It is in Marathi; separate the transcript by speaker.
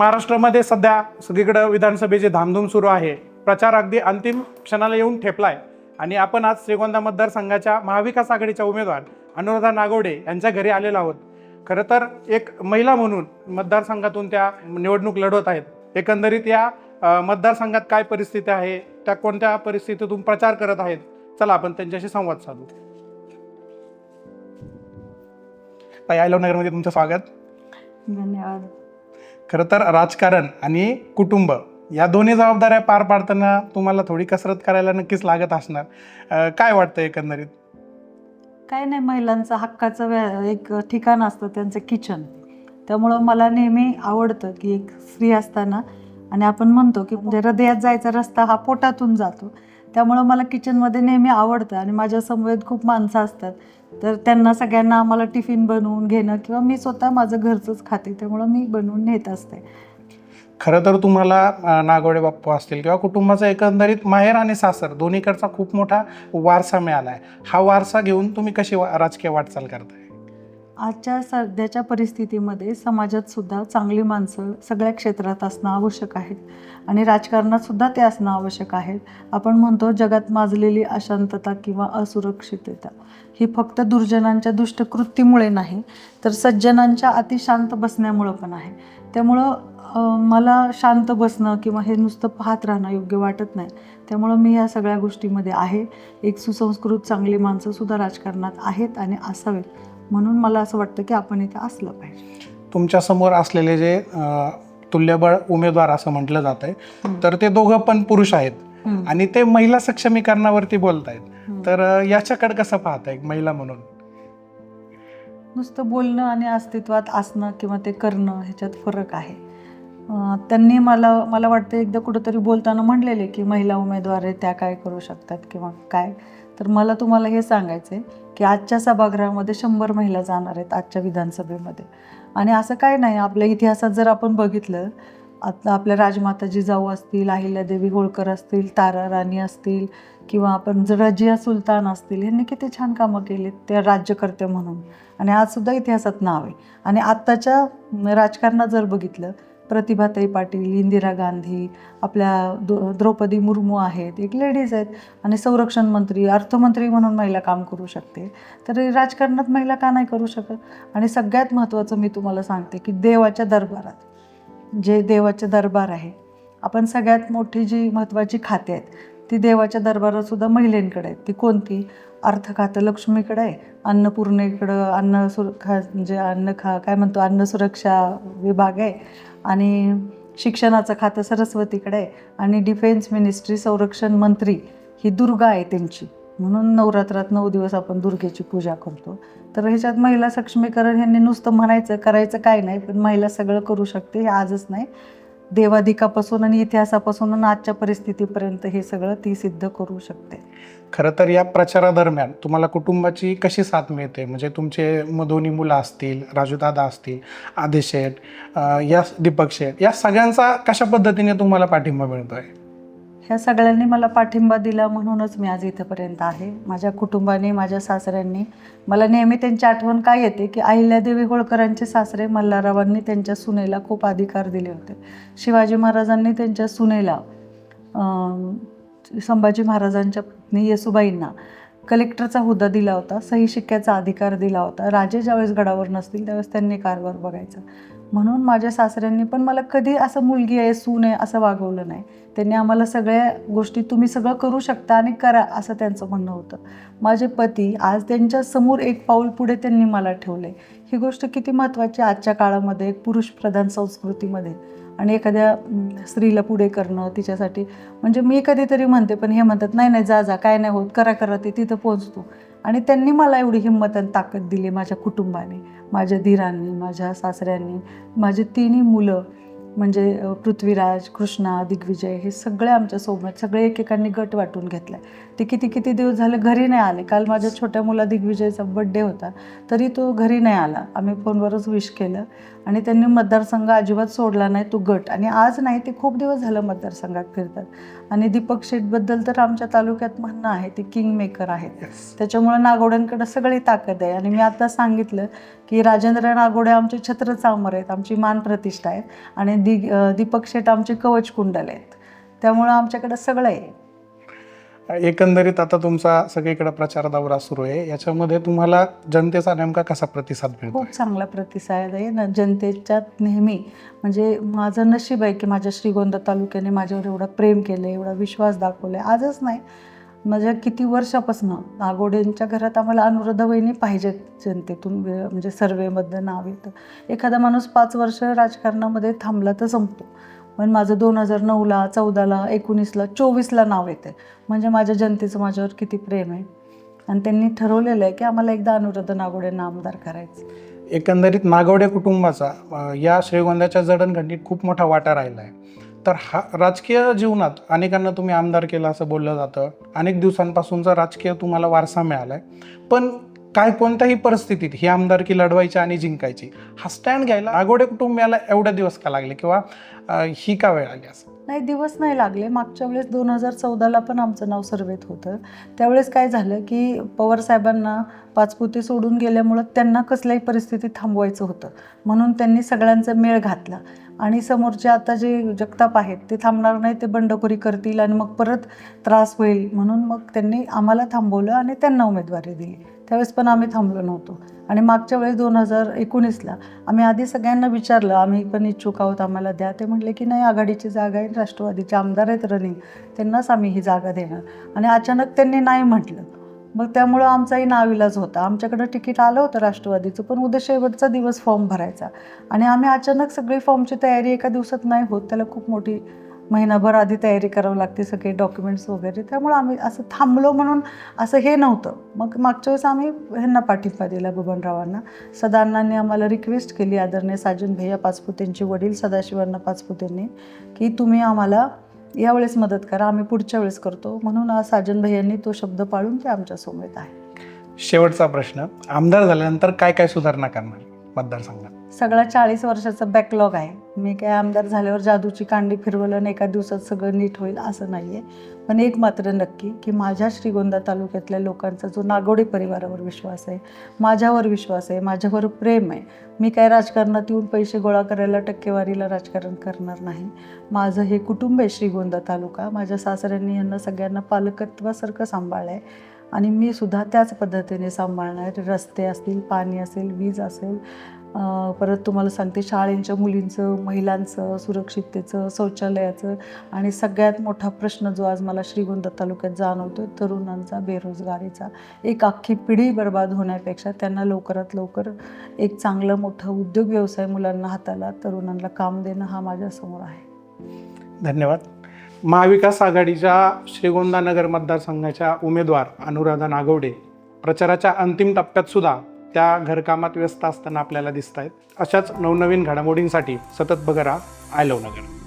Speaker 1: महाराष्ट्रामध्ये सध्या सगळीकडं विधानसभेची धामधूम सुरू आहे. प्रचार अगदी अंतिम क्षणाला येऊन ठेपलाय. आणि आपण आज श्रीगोंदा मतदारसंघाच्या महाविकास आघाडीच्या उमेदवार अनुराधा नागवडे यांच्या घरी आलेलो आहोत. खरं तर एक महिला म्हणून मतदारसंघातून त्या निवडणूक लढवत आहेत. एकंदरीत या मतदारसंघात काय परिस्थिती आहे? त्या कोणत्या परिस्थितीतून प्रचार करत आहेत? चला आपण त्यांच्याशी संवाद साधू. ताई आय नगरमध्ये तुमचं स्वागत.
Speaker 2: धन्यवाद.
Speaker 1: खरं तर राजकारण आणि कुटुंब या दोन्ही जबाबदाऱ्या पार पाडताना तुम्हाला थोडी कसरत करायला नक्कीच लागत असणार. काय वाटतं एकंदरीत?
Speaker 2: काय नाही महिलांचं हक्काचं व्या- एक ठिकाण असतं त्यांचं किचन. त्यामुळं मला नेहमी आवडतं की एक स्त्री असताना आणि आपण म्हणतो की म्हणजे हृदयात जायचा रस्ता हा पोटातून जातो. त्यामुळं मला किचनमध्ये नेहमी आवडतं आणि माझ्या समवेत खूप माणसं असतात. तर त्यांना सगळ्यांना आम्हाला टिफिन बनवून घेणं किंवा मी स्वतः माझं घरचंच खाते त्यामुळं मी बनवून नेत असते.
Speaker 1: खरं तर तुम्हाला नागोडे बाप्पू असतील किंवा कुटुंबाचा एकंदरीत माहेर आणि सासर दोन्हीकडचा खूप मोठा वारसा मिळाला आहे हा वारसा घेऊन तुम्ही कशी वा- राजकीय वाटचाल करताय?
Speaker 2: आजच्या सध्याच्या परिस्थितीमध्ये समाजात सुद्धा चांगली माणसं सगळ्या क्षेत्रात असणं आवश्यक आहे. आणि राजकारणात सुद्धा ते असणं आवश्यक आहे. आपण म्हणतो जगात माजलेली अशांतता किंवा असुरक्षितता ही फक्त दुर्जनांच्या दुष्टकृतीमुळे नाही तर सज्जनांच्या अतिशांत बसण्यामुळं पण आहे. त्यामुळं मला शांत बसणं किंवा हे नुसतं पाहत राहणं योग्य वाटत नाही. त्यामुळं मी या सगळ्या गोष्टीमध्ये आहे. एक सुसंस्कृत चांगली माणसंसुद्धा राजकारणात आहेत आणि असावेत. म्हणून मला असं वाटतं की आपण इथे असलं पाहिजे
Speaker 1: तुमच्यासमोर असलेले जे अ, तुल्यबळ उमेदवार असं म्हटलं जात आहे. तर ते दोघं पण पुरुष आहेत. आणि ते महिला सक्षमीकरणावरती बोलत आहेत. तर अ, याच्याकडे कसं पाहताय एक महिला म्हणून
Speaker 2: नुसतं बोलणं आणि अस्तित्वात असणं किंवा ते करणं ह्याच्यात फरक आहे त्यांनी मला मला वाटतं एकदा कुठंतरी बोलताना म्हणलेले की महिला उमेदवार आहे त्या काय करू शकतात किंवा काय. तर मला तुम्हाला हे सांगायचं आहे की आजच्या सभागृहामध्ये शंभर महिला जाणार आहेत आजच्या विधानसभेमध्ये. आणि असं काय नाही आपल्या इतिहासात जर आपण बघितलं आता आपल्या राजमाता जिजाऊ असतील अहिल्यादेवी होळकर असतील तारा राणी असतील किंवा आपण जर रजिया सुलतान असतील यांनी किती छान कामं केली त्या राज्यकर्ते म्हणून. आणि आजसुद्धा इतिहासात नाव आहे. आणि आत्ताच्या राजकारणात जर बघितलं प्रतिभाताई पाटील इंदिरा गांधी आपल्या दो द्रौपदी मुर्मू आहेत एक लेडीज आहेत आणि संरक्षण मंत्री अर्थमंत्री म्हणून महिला काम करू शकते. तर राजकारणात महिला का नाही करू शकत? आणि सगळ्यात महत्त्वाचं मी तुम्हाला सांगते की देवाच्या दरबारात जे देवाचे दरबार आहे आपण सगळ्यात मोठी जी महत्त्वाची खाते आहेत ती देवाच्या दरबारात सुद्धा महिलेंकडे आहेत. ती कोणती? अर्थ खातं लक्ष्मीकडे आहे. अन्नपूर्णेकडं अन्न सुर खा म्हणजे अन्न खा काय म्हणतो? अन्न सुरक्षा विभाग आहे. आणि शिक्षणाचं खातं सरस्वतीकडे आहे. आणि डिफेन्स मिनिस्ट्री संरक्षण मंत्री ही दुर्गा आहे त्यांची. म्हणून नवरात्रात नऊ दिवस आपण दुर्गेची पूजा करतो. तर ह्याच्यात महिला सक्षमीकरण ह्यांनी नुसतं म्हणायचं करायचं काय नाही पण महिला सगळं करू शकते हे आजच नाही. देवाधिकापासून आणि इतिहासापासून आणि आजच्या परिस्थितीपर्यंत हे सगळं ती सिद्ध करू शकते.
Speaker 1: खरं तर या प्रचारादरम्यान तुम्हाला कुटुंबाची कशी साथ मिळते? म्हणजे तुमचे मधोनी मुलं असतील राजूदादा असतील आदेश शेठ या दीपक शेठ या सगळ्यांचा कशा पद्धतीने तुम्हाला पाठिंबा मिळतो आहे
Speaker 2: ह्या सगळ्यांनी मला पाठिंबा दिला म्हणूनच मी आज इथंपर्यंत आहे. माझ्या कुटुंबाने माझ्या सासऱ्यांनी मला नेहमी त्यांची आठवण काय येते की अहिल्यादेवी होळकरांचे सासरे मल्हाररावांनी त्यांच्या सुनेला खूप अधिकार दिले होते. शिवाजी महाराजांनी त्यांच्या सुनेला संभाजी महाराजांच्या पत्नी येसुबाईंना कलेक्टरचा हुद्दा दिला होता. सही शिक्क्याचा अधिकार दिला होता. राजे ज्यावेळेस गडावर नसतील त्यावेळेस त्यांनी कारभार बघायचा. म्हणून माझ्या सासऱ्यांनी पण मला कधी असं मुलगी आहे सून आहे असं वागवलं नाही. त्यांनी आम्हाला सगळ्या गोष्टी तुम्ही सगळं करू शकता आणि करा असं त्यांचं म्हणणं होतं. माझे पती आज त्यांच्यासमोर एक पाऊल पुढे त्यांनी मला ठेवले ही गोष्ट किती महत्त्वाची आजच्या काळामध्ये एक पुरुषप्रधान संस्कृतीमध्ये. आणि एखाद्या स्त्रीला पुढे करणं तिच्यासाठी. म्हणजे मी कधीतरी म्हणते पण हे म्हणतात नाही नाही जा जा काय नाही होत करा करा ते तिथं पोहोचतो. आणि त्यांनी मला एवढी हिंमत आणि ताकद दिली माझ्या कुटुंबाने माझ्या धीरांनी माझ्या सासऱ्यांनी माझे तिन्ही मुलं म्हणजे पृथ्वीराज कृष्णा दिग्विजय हे सगळे आमच्यासोबत सगळे एकेकांनी गट वाटून घेतला ते किती किती दिवस झाले घरी नाही आले. काल माझ्या छोट्या मुला दिग्विजयचा बड्डे होता. तरी तो घरी नाही आला. आम्ही फोनवरच विश केलं. आणि त्यांनी मतदारसंघ अजिबात सोडला नाही. तो गट. आणि आज नाही ते खूप दिवस झालं मतदारसंघात फिरतात. आणि दीपक शेठबद्दल तर आमच्या तालुक्यात म्हणणं आहे. ते किंग मेकर आहेत त्याच्यामुळं नागोड्यांकडे सगळी ताकद आहे. आणि मी आता सांगितलं की राजेंद्र नागोडे आमचे छत्र चामर आहेत. आमची मान प्रतिष्ठा आहेत आणि दि दीपक शेठ आमचे कवच कुंडल आहेत. त्यामुळं आमच्याकडे सगळं आहे
Speaker 1: एकंदरीत आता तुमचा सगळीकडे प्रचार दौरा सुरू आहे. याच्यामध्ये तुम्हाला जनतेचा नेमका कसा प्रतिसाद मिळतो
Speaker 2: खूप चांगला प्रतिसाद आहे ना. जनतेच्यात नेहमी म्हणजे माझं नशीब आहे की माझ्या श्रीगोंदा तालुक्याने माझ्यावर एवढा प्रेम केलं एवढा विश्वास दाखवला आजच नाही. माझ्या किती वर्षापासून नागोडेंच्या घरात आम्हाला अनुराधा वहिनी पाहिजेत जनतेतून म्हणजे सर्वेमधलं नाव येतं. एखादा माणूस पाच वर्ष राजकारणामध्ये थांबला तर संपतो. पण माझं दोन हजार नऊला चौदाला एकोणीसला चोवीसला नाव येते म्हणजे माझ्या जनतेचं माझ्यावर किती प्रेम आहे. आणि त्यांनी ठरवलेलं आहे की आम्हाला एकदा अनुराधा नागोडेंना आमदार करायचं.
Speaker 1: एकंदरीत नागवडे कुटुंबाचा या श्रीगोंद्याच्या जडणघडणीत खूप मोठा वाटा राहिला आहे तर हा राजकीय जीवनात अनेकांना तुम्ही आमदार केला असं बोललं जातं. अनेक दिवसांपासूनचा राजकीय तुम्हाला वारसा मिळाला आहे पण काय कोणत्याही परिस्थितीत ही आमदारकी लढवायची आणि जिंकायची हा स्टँड घ्यायला आगोडे कुटुंबियाला एवढे दिवस का लागले किंवा ही का वेळ आली असं
Speaker 2: नाही दिवस नाही लागले. मागच्या वेळेस दोन हजार चौदाला पण आमचं नाव सर्वेत होतं. त्यावेळेस काय झालं की पवार साहेबांना पाचपुते सोडून गेल्यामुळं त्यांना कसल्याही परिस्थितीत थांबवायचं होतं. म्हणून त्यांनी सगळ्यांचा मेळ घातला. आणि समोरचे आता जे जगताप आहेत ते थांबणार नाही ते बंडखोरी करतील आणि मग परत त्रास होईल. म्हणून मग त्यांनी आम्हाला थांबवलं आणि त्यांना उमेदवारी दिली. त्यावेळेस पण आम्ही थांबलो नव्हतो. आणि मागच्या वेळेस दोन हजार एकोणीसला आम्ही आधी सगळ्यांना विचारलं आम्ही पण इच्छुक आहोत आम्हाला द्या. ते म्हटले की नाही आघाडीची जागा आहे राष्ट्रवादीचे आमदार आहेत रनिंग त्यांनाच आम्ही ही जागा देणार. आणि अचानक त्यांनी नाही म्हटलं. मग त्यामुळं आमचाही नाविलाज होता. आमच्याकडं तिकीट आलं होतं राष्ट्रवादीचं पण उद्या शेवटचा दिवस फॉर्म भरायचा. आणि आम्ही अचानक सगळी फॉर्मची तयारी एका दिवसात नाही होत त्याला खूप मोठी महिनाभर आधी तयारी करावी लागते सगळे डॉक्युमेंट्स वगैरे. त्यामुळं आम्ही असं थांबलो म्हणून असं हे नव्हतं. मग मागच्या वेळेस आम्ही ह्यांना पाठिंबा दिला बबनरावांना. सदांनांनी आम्हाला रिक्वेस्ट केली आदरणीय साजन भैया पाचपुतेंचे वडील सदाशिवांना पाचपुतेंनी की तुम्ही आम्हाला यावेळेस मदत करा आम्ही पुढच्या वेळेस करतो. म्हणून आज साजन भैयांनी तो शब्द पाळून ते आमच्यासमवेत आहे.
Speaker 1: शेवटचा प्रश्न आमदार झाल्यानंतर काय काय सुधारणा करणार मतदारसंघात?
Speaker 2: सगळा चाळीस वर्षाचा बॅकलॉग आहे. मी काय आमदार झाल्यावर जादूची कांडी फिरवलं आणि एका दिवसात सगळं नीट होईल असं नाही आहे पण एक मात्र नक्की की माझ्या श्रीगोंदा तालुक्यातल्या लोकांचा जो नागोडे परिवारावर विश्वास आहे माझ्यावर विश्वास आहे माझ्यावर प्रेम आहे मी काय राजकारणात येऊन पैसे गोळा करायला टक्केवारीला राजकारण करणार नाही. माझं हे कुटुंब आहे श्रीगोंदा तालुका माझ्या सासऱ्यांनी यांना सगळ्यांना पालकत्वासारखं सांभाळलं आहे आणि मी सुद्धा त्याच पद्धतीने सांभाळणार रस्ते असतील पाणी असेल वीज असेल परत तुम्हाला सांगते शाळेंच्या मुलींचं महिलांचं सुरक्षिततेचं शौचालयाचं आणि सगळ्यात मोठा प्रश्न जो आज मला श्रीगोंदा तालुक्यात जाणवतो तरुणांचा बेरोजगारीचा. एक अख्खी पिढी बर्बाद होण्यापेक्षा त्यांना लवकरात लवकर एक चांगलं मोठं उद्योग व्यवसाय मुलांना हाताला तरुणांना काम देणं हा माझ्यासमोर आहे.
Speaker 1: धन्यवाद. महाविकास आघाडीच्या श्रीगोंदा नगर मतदारसंघाच्या उमेदवार अनुराधा नागवडे. प्रचाराच्या अंतिम टप्प्यात सुद्धा त्या घरकामात व्यस्त असताना आपल्याला दिसत आहेत अशाच नवनवीन घडामोडींसाठी सतत बघा आय लव नगर.